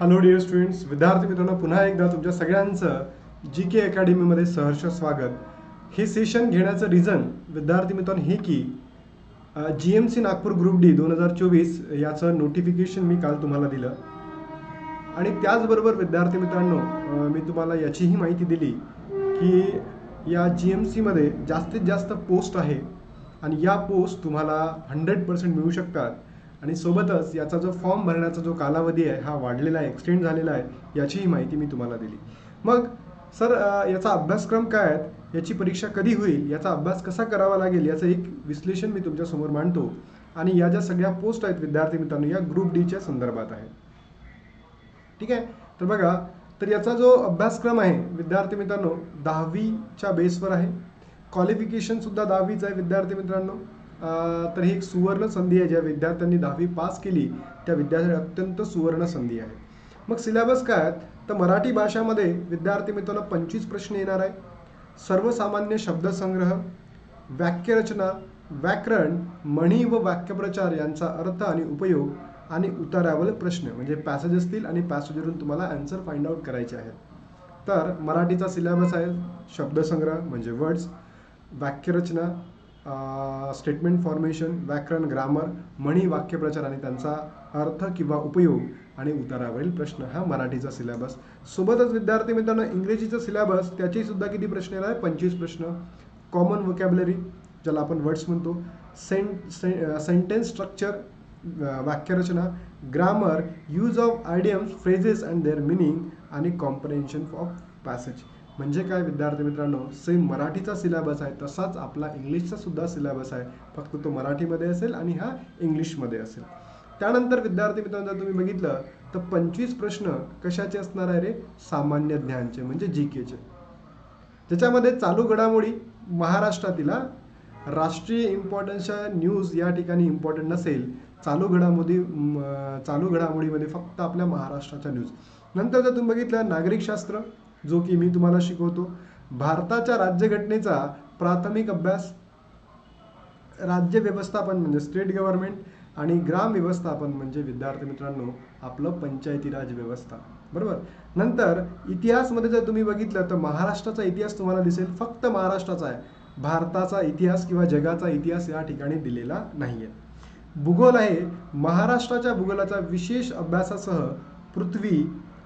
Hello dear students विद्यार्थी मित्रांनो पुन्हा एकदा तुमच्या सगळ्यांचं जी के अकॅडमीमध्ये सहर्ष स्वागत. हे सेशन घेण्याचं रिझन विद्यार्थी मित्रांनो हे की G M C Nagpur group D दोन हजार चोवीस याचं नोटिफिकेशन मी काल तुम्हाला दिलं. आणि त्याचबरोबर विद्यार्थी मित्रांनो मी तुम्हाला याचीही माहिती दिली की या जी एम सीमध्ये जास्तीत जास्त पोस्ट आहे. आणि या पोस्ट तुम्हाला हंड्रेड पर्सेंट मिळू शकतात. आणि सोबतच याचा जो फॉर्म भरण्याचा जो कालावधी आहे हा वाढलेला आहे एक्सटेंड झालेला आहे याचीही माहिती मी तुम्हाला दिली. मग सर याचा अभ्यासक्रम काय आहे? याची परीक्षा कधी होईल? याचा अभ्यास कसा करावा लागेल? याचं एक विश्लेषण मी तुमच्यासमोर मांडतो. आणि या ज्या सगळ्या पोस्ट आहेत विद्यार्थी मित्रांनो या ग्रुप डीच्या संदर्भात आहेत ठीक आहे? तर बघा तर याचा जो अभ्यासक्रम आहे विद्यार्थी मित्रांनो दहावीच्या बेसवर आहे. क्वालिफिकेशनसुद्धा दहावीचं दहावीच आहे विद्यार्थी मित्रांनो. तर ही एक सुवर्ण संधी आहे. ज्या विद्यार्थ्यांनी दहावी पास केली त्या विद्यार्थ्यांना अत्यंत सुवर्ण संधी आहे. मग सिलेबस काय आहेत? तर मराठी भाषामध्ये विद्यार्थी मित्रांनो पंचवीस प्रश्न येणार आहे. सर्वसामान्य शब्दसंग्रह वाक्यरचना व्याकरण म्हणी व वाक्यप्रचार यांचा अर्थ आणि उपयोग आणि उतारावरील प्रश्न. म्हणजे पॅसेज असतील आणि पॅसेजवरून तुम्हाला आन्सर फाइंड आउट करायचे आहेत. तर मराठीचा सिलेबस आहे शब्दसंग्रह म्हणजे वर्ड्स वाक्यरचना स्टेटमेंट फॉर्मेशन व्याकरण ग्रामर म्हणी वाक्यप्रचार आणि त्यांचा अर्थ किंवा उपयोग आणि उतारावरील प्रश्न हा मराठीचा सिलेबस सोबतच विद्यार्थी मित्रांनो इंग्रजीचा सिलेबस त्याचे सुद्धा किती प्रश्न येणार आहे पंचवीस प्रश्न. कॉमन वोकॅबलरी ज्याला आपण वर्ड्स म्हणतो. सेंट सेंटेन्स स्ट्रक्चर वाक्यरचना. Grammar use of idioms phrases and their meaning आणि कॉम्प्रेन्शन ऑफ पॅसेज म्हणजे काय विद्यार्थी मित्रांनो? सेम मराठीचा सिलेबस आहे तसाच आपला इंग्लिशचा सुद्धा सिलेबस आहे. फक्त तो मराठीमध्ये असेल आणि हा इंग्लिशमध्ये असेल. त्यानंतर विद्यार्थी मित्रांनो जर तुम्ही बघितलं तर पंचवीस प्रश्न कशाचे असणार आहे रे? सामान्य ज्ञानचे म्हणजे जी केचे. ज्याच्यामध्ये चालू घडामोडी महाराष्ट्रातील राष्ट्रीय इम्पॉर्टन्सच्या न्यूज या ठिकाणी इम्पॉर्टंट नसेल. चालू घडामोडी चालू घडामोडीमध्ये फक्त आपल्या महाराष्ट्राच्या न्यूज नंतर जर तुम्ही बघितलं नागरिकशास्त्र जो की मी तुम्हाला शिकवतो. भारताच्या राज्यघटनेचा प्राथमिक अभ्यास राज्य व्यवस्थापन म्हणजे स्टेट गव्हर्नमेंट आणि ग्राम व्यवस्थापन म्हणजे विद्यार्थी मित्रांनो आपलं पंचायती राज व्यवस्था. बरोबर? नंतर इतिहासमध्ये जर तुम्ही बघितलं तर महाराष्ट्राचा इतिहास तुम्हाला दिसेल. फक्त महाराष्ट्राचा आहे. भारताचा इतिहास किंवा जगाचा इतिहास या ठिकाणी दिलेला नाही आहे भूगोल आहे. महाराष्ट्राच्या भूगोलाचा विशेष अभ्यासासह पृथ्वी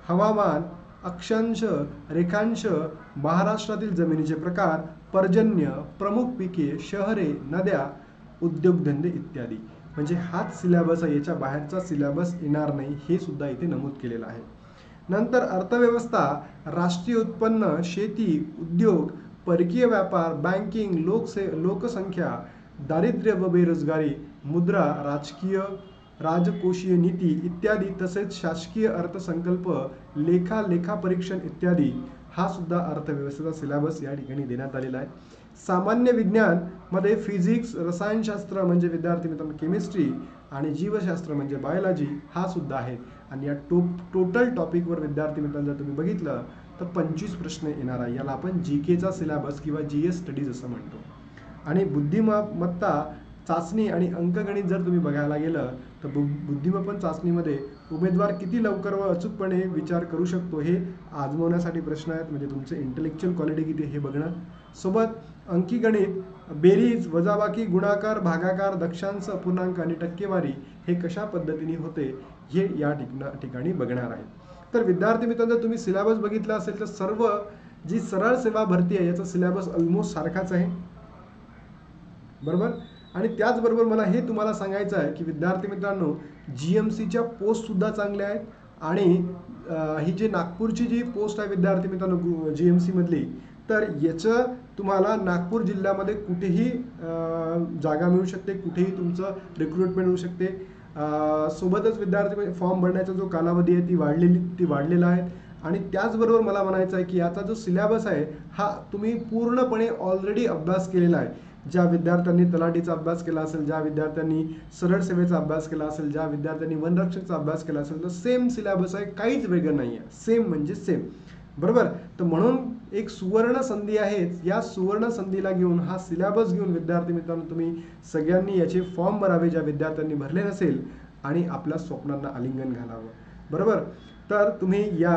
हवामान अक्षांश रेखांश महाराष्ट्रातील जमिनीचे प्रकार पर्जन्य प्रमुख पिके शहरे नद्या उद्योगधंदे इत्यादी. म्हणजे हाच सिलेबस आहे याच्या बाहेरचा सिलेबस येणार नाही हे सुद्धा इथे नमूद केलेलं आहे. नंतर अर्थव्यवस्था राष्ट्रीय उत्पन्न शेती उद्योग परकीय व्यापार बँकिंग लोकसे लोकसंख्या दारिद्र्य व बेरोजगारी मुद्रा राजकीय राजकोषीय नीती इत्यादी तसेच शासकीय अर्थसंकल्प लेखा लेखापरीक्षण इत्यादी हा सुद्धा अर्थव्यवस्थेचा सिलेबस या ठिकाणी देण्यात आलेला आहे. सामान्य विज्ञानमध्ये फिजिक्स रसायनशास्त्र म्हणजे विद्यार्थी मित्रांनो केमिस्ट्री आणि जीवशास्त्र म्हणजे बायोलॉजी हा सुद्धा आहे. आणि या टो टोटल टॉपिकवर विद्यार्थी मित्रांनो जर तुम्ही बघितलं तर पंचवीस प्रश्न येणार आहे. याला आपण जी केचा सिलेबस किंवा जी एस स्टडीज असं म्हणतो. आणि बुद्धिमत्ता चाचणी आणि अंकगणित जर तुम्ही बघायला गेलं तर बु बुद्धिमत्ता चाचणीमध्ये उमेदवार किती लवकर व अचूकपणे विचार करू शकतो हे आजमवण्यासाठी प्रश्न आहेत. म्हणजे तुमचे इंटेलेक्च्युअल क्वालिटी किती हे बघणं. सोबत अंकी गणित बेरीज वजाबाकी गुणाकार भागाकार दक्षांश अपूर्णांक आणि टक्केवारी हे कशा पद्धतीने होते हे या ठिकणा ठिकाणी बघणार आहे. तर विद्यार्थी मित्रांनो जर तुम्ही सिलेबस बघितला असेल तर सर्व जी सरळ सेवा भरती आहे याचा सिलेबस ऑलमोस्ट सारखाच आहे. बरोबर? आणि त्याचबरोबर मला हे तुम्हाला सांगायचं आहे की विद्यार्थी मित्रांनो जी एम सीच्या पोस्टसुद्धा चांगल्या आहेत आणि ही जी नागपूरची जी पोस्ट आहे विद्यार्थी मित्रांनो जी एम सीमधली तर याचं तुम्हाला नागपूर जिल्ह्यामध्ये कुठेही जागा मिळू शकते कुठेही तुमचं रिक्रुटमेंट होऊ शकते. सोबतच विद्यार्थी म्हणजे फॉर्म भरण्याचा जो कालावधी आहे ती वाढलेली ती वाढलेला आहे. आणि त्याचबरोबर मला म्हणायचं आहे की याचा जो सिलेबस आहे हा तुम्ही पूर्णपणे ऑलरेडी अभ्यास केलेला आहे. ज्या विद्यार्थ्यांनी तलाठीचा अभ्यास केला असेल ज्या विद्यार्थ्यांनी सरळ सेवेचा अभ्यास केला असेल ज्या विद्यार्थ्यांनी वनरक्षकचा अभ्यास केला असेल तर सेम सिलेबस आहे काहीच वेगळं नाही आहे सेम म्हणजे सेम बरोबर? तर म्हणून एक सुवर्ण संधी आहे. या सुवर्ण संधीला घेऊन हा सिलेबस घेऊन विद्यार्थी मित्रांनो तुम्ही सगळ्यांनी याचे फॉर्म भरावे ज्या विद्यार्थ्यांनी भरले नसेल आणि आपल्या स्वप्नांना आलिंगन घालावं. बरोबर? तर तुम्ही या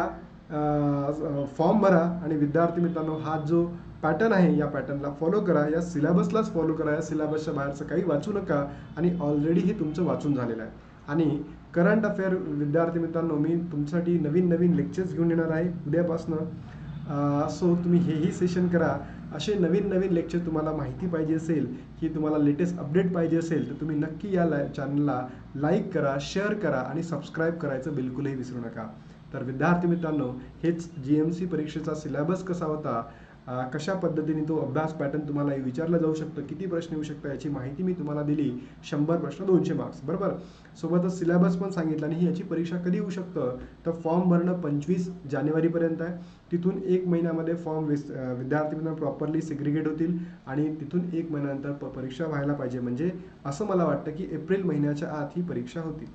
फॉर्म भरा आणि विद्यार्थी मित्रांनो हा जो पॅटर्न आहे या पॅटर्नला फॉलो करा. या सिलेबसलाच फॉलो करा. या सिलेबसच्या बाहेरचं काही वाचू नका. आणि ऑलरेडी हे तुमचं वाचून झालेलं आहे. आणि करंट अफेअर विद्यार्थी मित्रांनो मी तुमच्यासाठी नवीन नवीन लेक्चर्स घेऊन येणार आहे उद्यापासनं. सो तुम्ही हेही सेशन करा. असे नवीन नवीन लेक्चर तुम्हाला माहिती पाहिजे असेल की तुम्हाला लेटेस्ट अपडेट पाहिजे असेल तर तुम्ही नक्की या लाय चॅनलला लाईक करा शेअर करा आणि सबस्क्राईब करायचं बिलकुलही विसरू नका. तर विद्यार्थी मित्रांनो हेच जी एम सी परीक्षेचा सिलेबस कसा होता कशा पद्धतीने तो अभ्यास पॅटर्न तुम्हाला विचारलं जाऊ शकतं? किती प्रश्न येऊ शकतो याची माहिती मी तुम्हाला दिली. शंभर प्रश्न दोनशे मार्क्स बरोबर? सोबतच सिलेबस पण सांगितलं आणि ही याची परीक्षा कधी येऊ शकतं? तर फॉर्म भरणं पंचवीस जानेवारीपर्यंत आहे. तिथून एक महिन्यामध्ये फॉर्म विस विद्यार्थी प्रॉपरली सिग्रिगेट होतील आणि तिथून एक महिन्यानंतर प परीक्षा व्हायला पाहिजे. म्हणजे असं मला वाटतं की एप्रिल महिन्याच्या आत ही परीक्षा होती.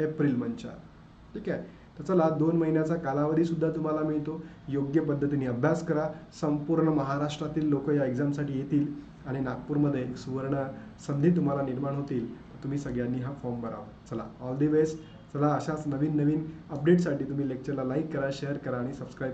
एप्रिल मंचा ठीक आहे? तर चला दोन महिन्याचा कालावधीसुद्धा तुम्हाला मिळतो. योग्य पद्धतीने अभ्यास करा. संपूर्ण महाराष्ट्रातील लोक या एक्झामसाठी येतील आणि नागपूरमध्ये एक सुवर्ण संधी तुम्हाला निर्माण होतील. तुम्ही सगळ्यांनी हा फॉर्म भरावा. चला ऑल दी बेस्ट चला अशाच नवीन नवीन अपडेटसाठी तुम्ही लेक्चरला लाईक करा शेअर करा आणि सबस्क्राईब